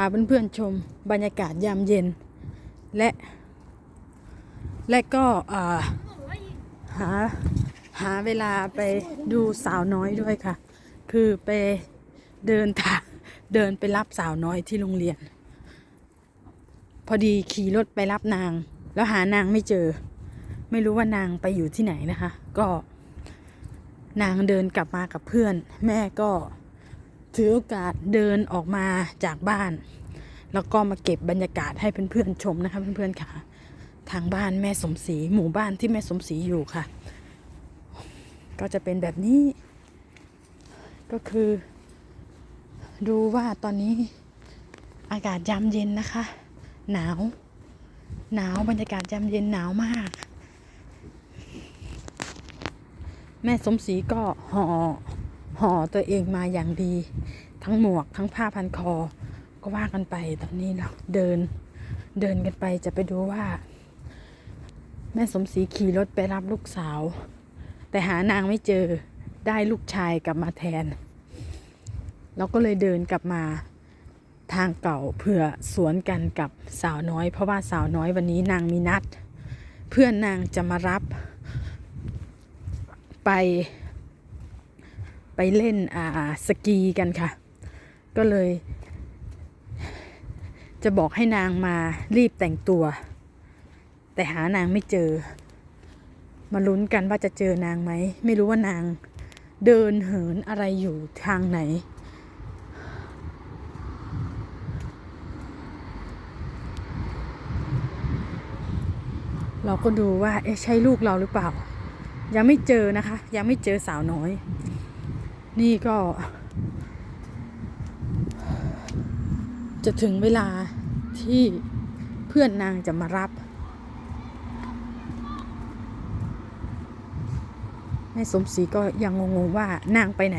าเพื่อนๆชมบรรยากาศยามเย็น และ และก็หาหาเวลาไปดูสาวน้อยด้วยค่ะ คือไปเดินทางเดินไปรับสาวน้อยที่โรงเรียน พอดีขี่รถไปรับนาง แล้วหานางไม่เจอ ไม่รู้ว่านางไปอยู่ที่ไหนนะคะ ก็ นางเดินกลับมากับเพื่อน แม่ก็ ถือโอกาสเดินออกมาจากบ้าน แล้วก็มาเก็บบรรยากาศให้เพื่อนๆชมนะคะเพื่อนๆค่ะ ทางบ้านแม่สมศรีหมู่บ้านที่แม่สมศรีอยู่ค่ะ ก็จะเป็นแบบนี้ ก็คือ ดูว่าตอนนี้อากาศยามเย็นนะคะ หนาว หนาวบรรยากาศยามเย็นหนาวมาก แม่สมศรีก็ห่อ ห่อตัวเองมาอย่างดี ทั้งหมวกทั้งผ้าพันคอ ก็ว่ากันไปตอนนี้เราเดินเดินกันไปจะไปดูว่า แม่สมศรีขี่รถไปรับลูกสาว แต่หานางไม่เจอได้ลูกชายกลับมาแทน เราก็เลยเดินกลับมาทางเก่าเพื่อสวนกันกับสาวน้อย เพราะว่าสาวน้อยวันนี้นางมีนัด เพื่อนนางจะมารับไป ไปเล่นอ่าสกีกันค่ะ ก็เลย จะบอกให้นางมารีบแต่งตัว แต่หานางไม่เจอ มาลุ้นกันว่าจะเจอนางไหม ไม่รู้ว่านางเดินเหินอะไรอยู่ทางไหนเราก็ดูว่าเอ๊ะใช่ลูกเราหรือเปล่า ยังไม่เจอนะคะ ยังไม่เจอสาวน้อย นี่ก็ จะถึงเวลาที่เพื่อนนางจะมารับ แม่สมศรีก็ยังงงๆว่านางไปไหน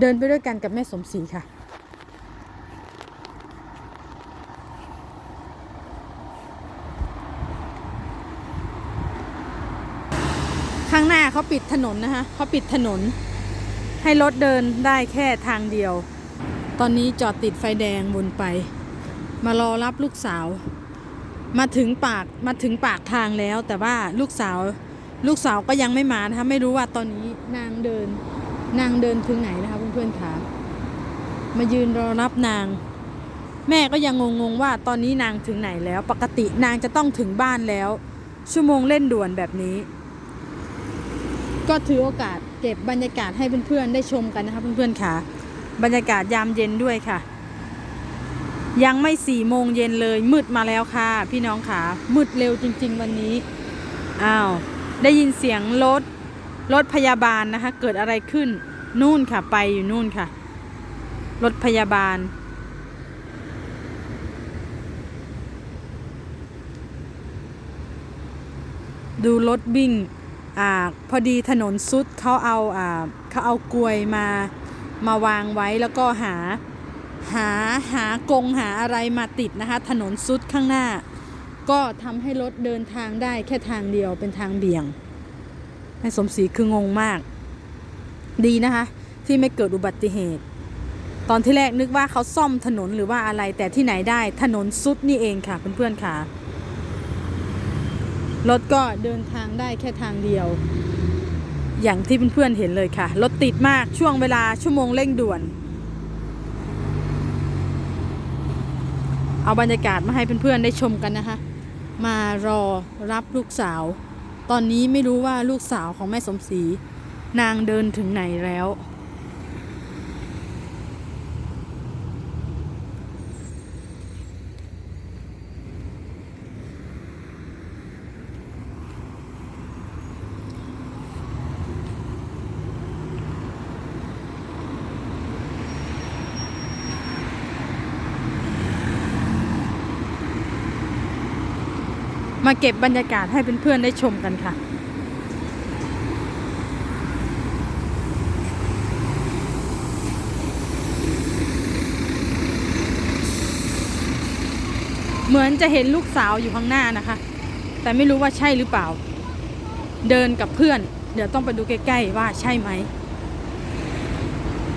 เดินไปด้วยกันกับแม่สมศรีค่ะางหน้าเขาปิดถนนนะคะเขาปิดถนน ให้รถเดินได้แค่ทางเดียว ตอนนี้จอดติดไฟแดงวนไป มารอรับลูกสาว มาถึงปากมาถึงปากทางแล้ว แต่ว่าลูกสาว ลูกสาวก็ยังไม่มานะคะไม่รู้ว่าตอนนี้นางเดิน นางเดินถึงไหนนะคะเพื่อนๆค่ะมายืนรอรับนาง แม่ก็ยังงงๆว่าตอนนี้นางถึงไหนแล้ว ปกตินางจะต้องถึงบ้านแล้ว ชั่วโมงเล่นด่วนแบบนี้ ก็ถือโอกาสเก็บบรรยากาศให้เพื่อนๆได้ชมกันนะคะเพื่อนๆค่ะ บรรยากาศยามเย็นด้วยค่ะ ยังไม่สี่โมงเย็นเลยมืดมาแล้วค่ะ พี่น้องค่ะมืดเร็วจริง ๆ วันนี้อ้าวได้ยินเสียงรถรถพยาบาลนะคะ เกิดอะไรขึ้นนู่นค่ะ ไปอยู่นู่นค่ะรถพยาบาล ดูรถวิ่ง อ่าพอดีถนนซุดเขาเอาอ่าเขาเอากลวยมามาวางไว้แล้วก็หาหาหากงหาอะไรมาติดนะคะ ถนนซุดข้างหน้า ก็ทำให้รถเดินทางได้แค่ทางเดียวเป็นทางเบี่ยงแม่สมศรีคืองงมาก ดีนะคะ ที่ไม่เกิดอุบัติเหตุ ตอนที่แรกนึกว่าเขาซ่อมถนนหรือว่าอะไรแต่ที่ไหนได้ถนนซุดนี่เองค่ะเพื่อนๆค่ะ รถก็เดินทางได้แค่ทางเดียว อย่างที่เพื่อนๆเห็นเลยค่ะ รถติดมากช่วงเวลาชั่วโมงเร่งด่วน เอาบรรยากาศมาให้เพื่อนๆได้ชมกันนะคะ มารอรับลูกสาว ตอนนี้ไม่รู้ว่าลูกสาวของแม่สมศรีนางเดินถึงไหนแล้ว มาเก็บบรรยากาศให้เพื่อนๆได้ชมกันค่ะ เหมือนจะเห็นลูกสาวอยู่ข้างหน้านะคะ แต่ไม่รู้ว่าใช่หรือเปล่า เดินกับเพื่อน เดี๋ยวต้องไปดูใกล้ๆว่าใช่ไหม